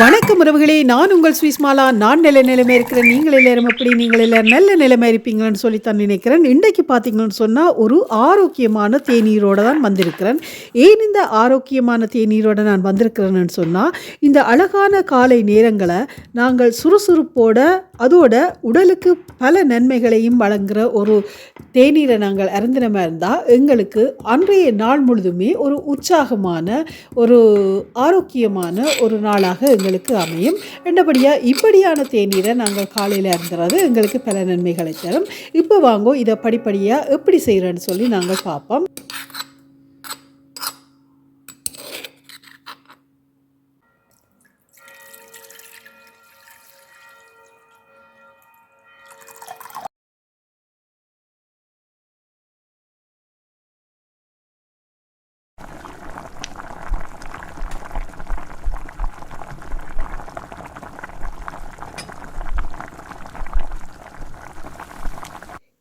வணக்கம் உறவுகளே நான் உங்கள் சுவிஸ்மாலா நான் நல்ல நிலைமை இருக்கிறேன். நீங்கள் எல்லாரும் எப்படி? நீங்கள் எல்லாரும் நல்ல நிலைமை இருப்பீங்கன்னு சொல்லித்தான் நினைக்கிறேன். இன்றைக்கு பார்த்தீங்கன்னு சொன்னால் ஒரு ஆரோக்கியமான தேநீரோடு தான் வந்திருக்கிறேன். ஏன் இந்த ஆரோக்கியமான தேநீரோடு நான் வந்திருக்கிறேன்னு சொன்னால் இந்த அழகான காலை நேரங்களை நாங்கள் சுறுசுறுப்போட அதோட உடலுக்கு பல நன்மைகளையும் வழங்குகிற ஒரு தேநீரை நாங்கள் அருந்தினமாக இருந்தால் எங்களுக்கு அன்றைய நாள் முழுதுமே ஒரு உற்சாகமான ஒரு ஆரோக்கியமான ஒரு நாளாக எங்களுக்கு அமையும். என்னபடியாக இப்படியான தேநீரை நாங்கள் காலையில் இருந்துறது எங்களுக்கு பல நன்மைகளை தரும். இப்போ வாங்கோ இதை படிப்படியாக எப்படி செய்கிறேன்னு சொல்லி நாங்கள் பார்ப்போம்.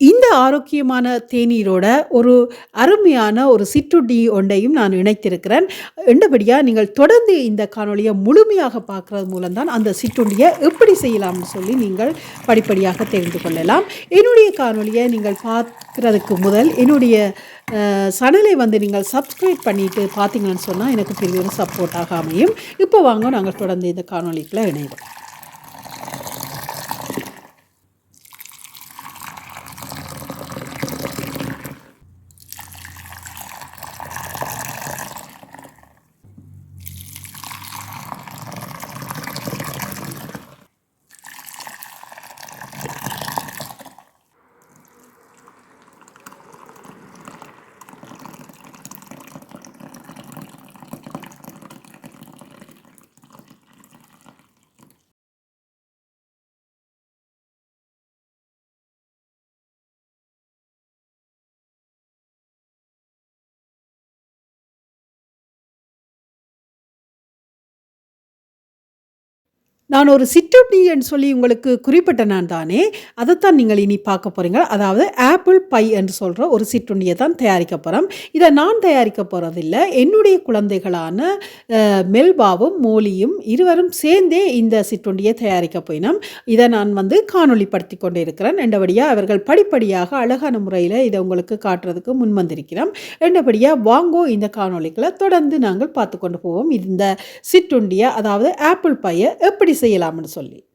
இந்த ஆரோக்கியமான தேநீரோட ஒரு அருமையான ஒரு சிற்றுண்டி ஒன்றையும் நான் இணைத்திருக்கிறேன். என்றபடியாக நீங்கள் தொடர்ந்து இந்த காணொளியை முழுமையாக பார்க்குறது மூலம்தான் அந்த சிற்றுண்டியை எப்படி செய்யலாம்னு சொல்லி நீங்கள் படிப்படியாக தெரிந்து கொள்ளலாம். என்னுடைய காணொளியை நீங்கள் பார்க்குறதுக்கு முதல் என்னுடைய சனலை வந்து நீங்கள் சப்ஸ்கிரைப் பண்ணிவிட்டு பார்த்தீங்கன்னு சொன்னால் எனக்கு பெரிய ஒரு சப்போர்ட்டாக அமையும். இப்போ வாங்க நாங்கள் தொடர்ந்து இந்த காணொலிக்குள்ளே இணைவோம். நான் ஒரு சிற்றுண்டி என்று சொல்லி உங்களுக்கு குறிப்பிட்ட நான் தானே அதைத்தான் நீங்கள் இனி பார்க்க போகிறீங்க அதாவது ஆப்பிள் பை என்று சொல்கிற ஒரு சிற்றுண்டியை தான் தயாரிக்க போகிறோம் இதை நான் தயாரிக்க போகிறதில்ல என்னுடைய குழந்தைகளான மெல்பாவும் மோலியும் இருவரும் சேர்ந்தே இந்த சிற்றுண்டியை தயாரிக்க போயினோம். இதை நான் வந்து காணொளிப்படுத்தி கொண்டு இருக்கிறேன் ரெண்டபடியாக அவர்கள் படிப்படியாக அழகான முறையில் இதை உங்களுக்கு காட்டுறதுக்கு முன் வந்திருக்கிறோம். ரெண்டபடியாக வாங்கோ இந்த காணொளிகளை தொடர்ந்து நாங்கள் பார்த்து கொண்டு போவோம். இந்த சிற்றுண்டியை அதாவது ஆப்பிள் பையை எப்படி செய்யலாம்னு சொல்லி.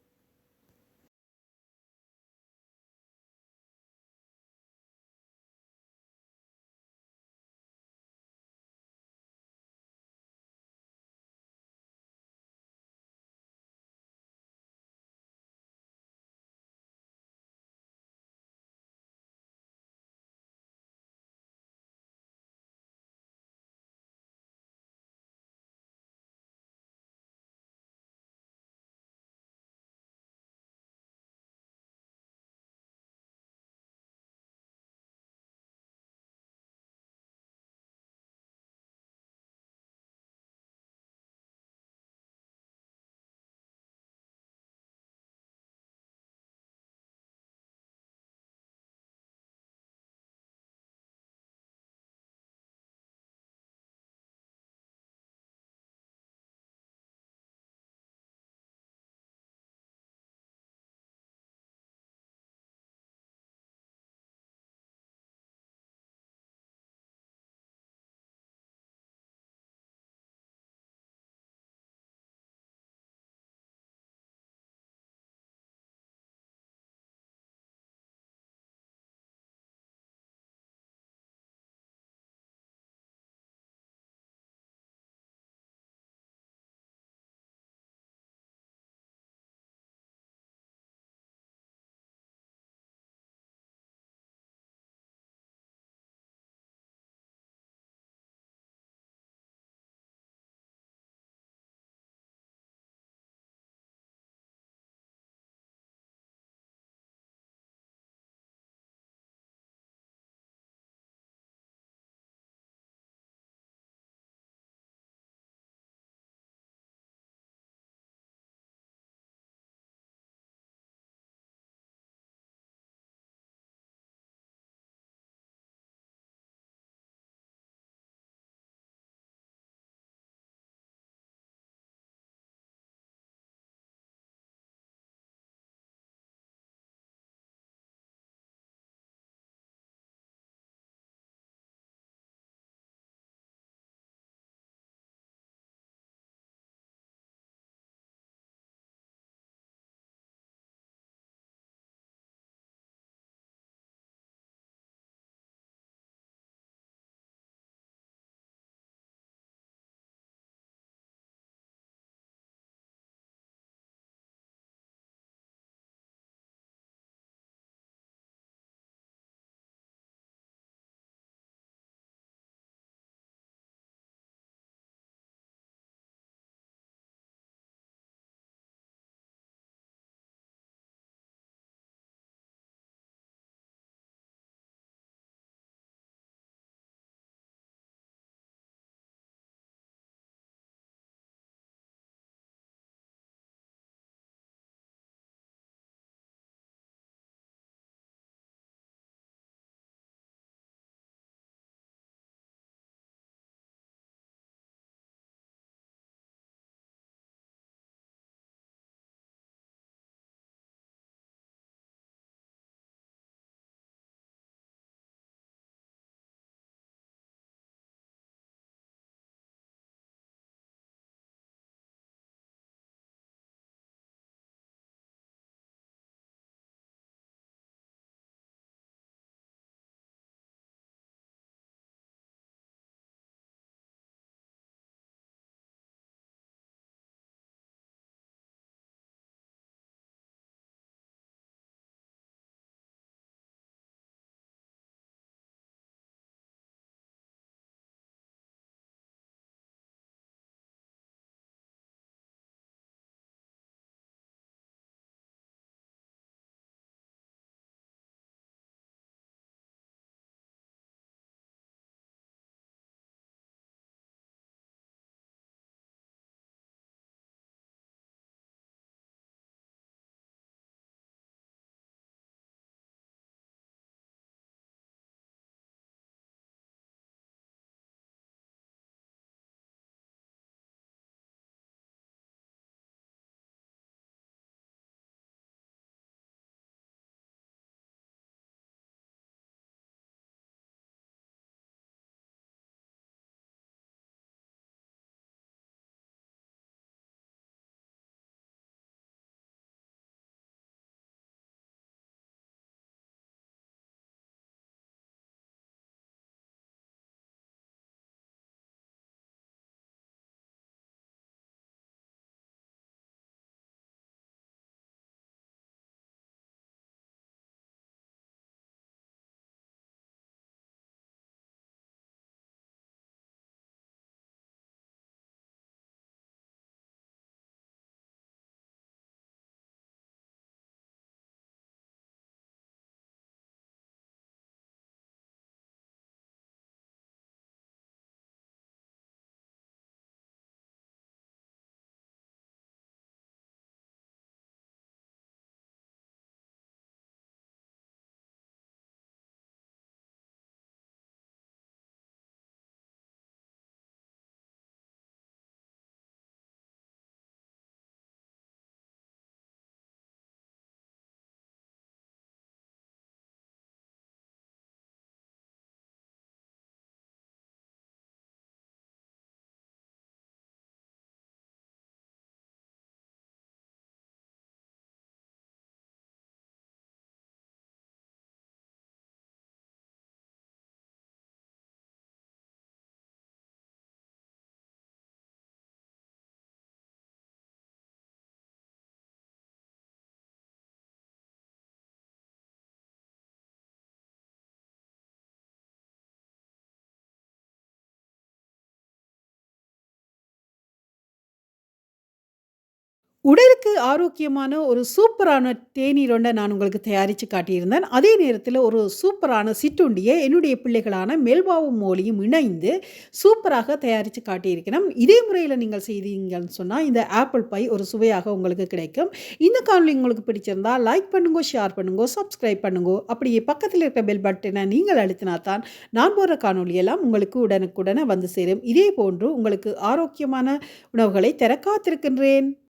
உடலுக்கு ஆரோக்கியமான ஒரு சூப்பரான தேநீர் நான் உங்களுக்கு தயாரித்து காட்டியிருந்தேன். அதே நேரத்தில் ஒரு சூப்பரான சிற்றுண்டியை என்னுடைய பிள்ளைகளான மெல்பாவும் மோலியும் இணைந்து சூப்பராக தயாரித்து காட்டியிருக்கிறோம் இதே முறையில் நீங்கள் செய்தீங்கன்னு சொன்னால் இந்த ஆப்பிள் பை ஒரு சுவையாக உங்களுக்கு கிடைக்கும். இந்த காணொலி உங்களுக்கு பிடிச்சிருந்தா லைக் பண்ணுங்க ஷேர் பண்ணுங்க சப்ஸ்கிரைப் பண்ணுங்க. அப்படியே பக்கத்தில் இருக்க பெல் பட்டனை நீங்கள் அழுத்தினா தான் நான் போகிற காணொலியெல்லாம் உங்களுக்கு உடனுக்குடனே வந்து சேரும். இதே போன்று உங்களுக்கு ஆரோக்கியமான உணவுகளை தர காத்திருக்கின்றேன்.